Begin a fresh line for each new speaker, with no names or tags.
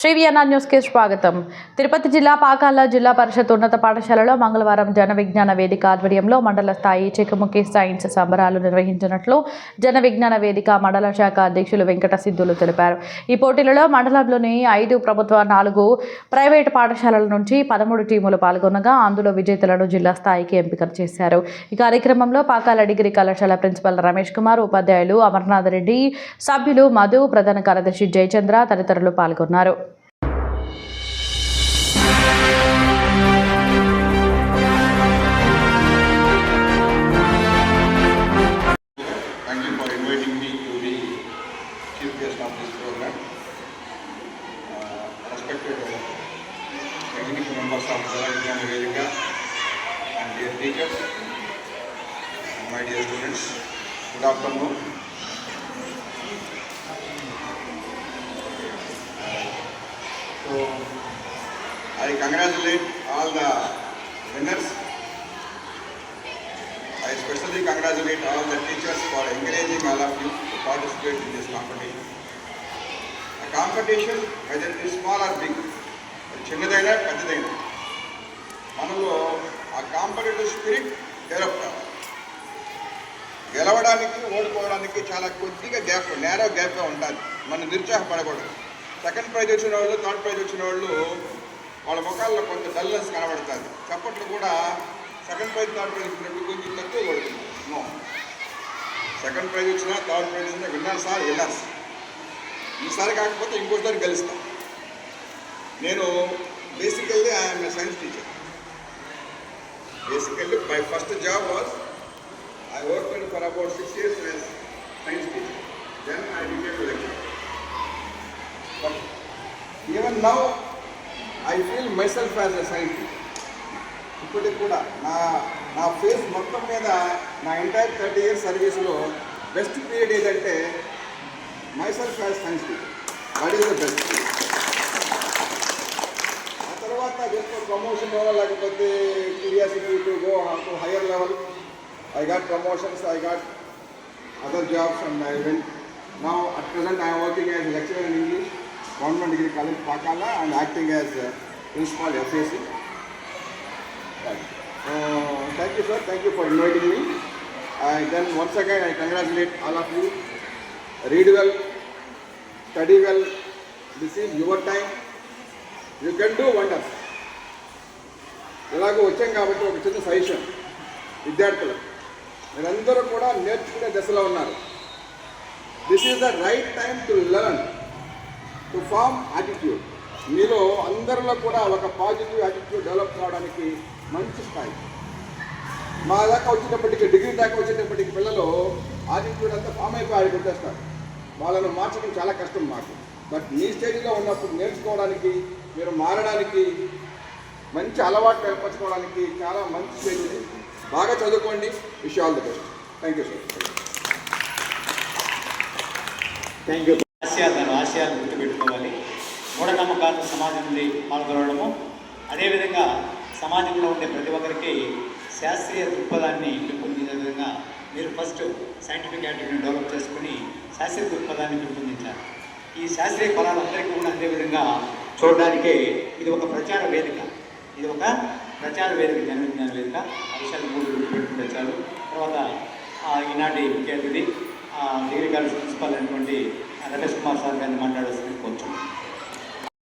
శ్రీవియన్నా న్యూస్కి స్వాగతం. తిరుపతి జిల్లా పాకాల జిల్లా పరిషత్ ఉన్నత పాఠశాలలో మంగళవారం జన విజ్ఞాన వేదిక ఆధ్వర్యంలో మండల స్థాయి చెకుముఖి సైన్స్ సంబరాలు నిర్వహించినట్లు జన విజ్ఞాన వేదిక మండల శాఖ అధ్యక్షులు వెంకట సిద్ధులు తెలిపారు. ఈ పోటీలలో మండలంలోని ఐదు ప్రభుత్వ నాలుగు ప్రైవేటు పాఠశాలల నుంచి పదమూడు టీములు పాల్గొనగా అందులో విజేతలను జిల్లా స్థాయికి ఎంపిక చేశారు. ఈ కార్యక్రమంలో పాకాల డిగ్రీ కళాశాల ప్రిన్సిపల్ రమేష్ కుమార్ ఉపాధ్యాయులు అమర్నాథ్ రెడ్డి సభ్యులు మధు ప్రధాన కార్యదర్శి జయచంద్ర తదితరులు పాల్గొన్నారు.
Respected executive members of the Indian Vedika and dear teachers, and my dear students, good afternoon. So, I congratulate all the winners I especially congratulate all the teachers for encouraging all of you to participate in this competition. Competition competition, whether small or big చిన్నదైనా పెద్దదైనా. మనలో ఆ competitive spirit develop కావాలి. గెలవడానికి ఓడిపోవడానికి చాలా కొద్దిగా gap narrow గ్యాప్గా ఉంటుంది మనం నిరుత్సాహపడకూడదు. సెకండ్ ప్రైజ్ వచ్చిన వాళ్ళు థర్డ్ ప్రైజ్ వచ్చిన వాళ్ళు వాళ్ళ ముఖాల్లో కొంత డల్నెస్ కనబడుతుంది. చప్పట్లు కూడా సెకండ్ ప్రైజ్ థర్డ్ ప్రైజ్ వచ్చినట్టు కొంచెం తక్కువ కొడుతుంది. సెకండ్ ప్రైజ్ వచ్చినా థర్డ్ ప్రైజ్ వచ్చినా విన్నర్స్ ఆర్ విన్నర్స్. ఈసారి కాకపోతే ఇంకోసారి కలుస్తాం. నేను basically I'm science teacher. Basically my first job was I work in for about six years as science teacher. Then I became lecture even now I feel myself as a science teacher ఇప్పటికి కూడా నా నా face మొత్తం మీద నా entire thirty years సర్వీస్లో best period ఏదంటే myself has thanks to that is the best ఆ తర్వాత చెప్పిన ప్రమోషన్ ఎవరో లేకపోతే curiosity to go to higher level I got promotions I got other jobs and I went నా at present I'm working as lecturer in English government degree college Pakala and acting as principal FAC thank you sir thank you for inviting me then once again I congratulate all of you Read well, study well, this is your time. You can do wonders. ఇలాగో వచ్చాం కాబట్టి ఒక చిన్న suggestion విద్యార్థులు మీరందరూ కూడా నేర్చుకునే దశలో ఉన్నారు. This is the right time to learn to form attitude మీలో అందరిలో కూడా ఒక పాజిటివ్ యాటిట్యూడ్ డెవలప్ కావడానికి మంచి స్థాయి. మా దాకా వచ్చేటప్పటికి డిగ్రీ దాకా వచ్చేటప్పటికి పిల్లలు యాటిట్యూడ్ అంతా ఫామ్ అయిపోయి ఆడికి వచ్చేస్తారు. వాళ్ళను మార్చడం చాలా కష్టం మాకు. బట్ మీ స్టేజ్లో ఉన్నప్పుడు నేర్చుకోవడానికి మీరు మారడానికి మంచి అలవాటు ఏర్పరచుకోవడానికి చాలా మంచి స్టేజ్ ఇది బాగా చదువుకోండి. Wish all the best thank you sir
thank you ఆశయాలు తన ఆశయాలను గుర్తుపెట్టుకోవాలి. మూఢనమ్మకాలను సమాజం నుండి పాల్గొనడము. అదేవిధంగా సమాజంలో ఉండే ప్రతి ఒక్కరికి శాస్త్రీయ దృక్పథాన్ని పెంపొందించే విధంగా మీరు ఫస్ట్ సైంటిఫిక్ యాటిట్యూడ్ని డెవలప్ చేసుకుని శాస్త్రీయ దృక్పథాన్ని పెంపొందించారు. ఈ శాస్త్రీయ ఫలాలందరికీ కూడా అదే విధంగా చూడడానికే ఇది ఒక ప్రచార వేదిక. ఇది ఒక ప్రచార వేదిక జన్మజ్ఞాన వేదిక. విషయాలు మూడు పెట్టుకుని వచ్చారు. తర్వాత ఆ, ఈనాటి ముఖ్య అతిథి డిగ్రీ కాలేజ్ ప్రిన్సిపాల్ అయినటువంటి రమేష్ కుమార్ సార్ గారిని మాట్లాడాల్సింది కొంచెం.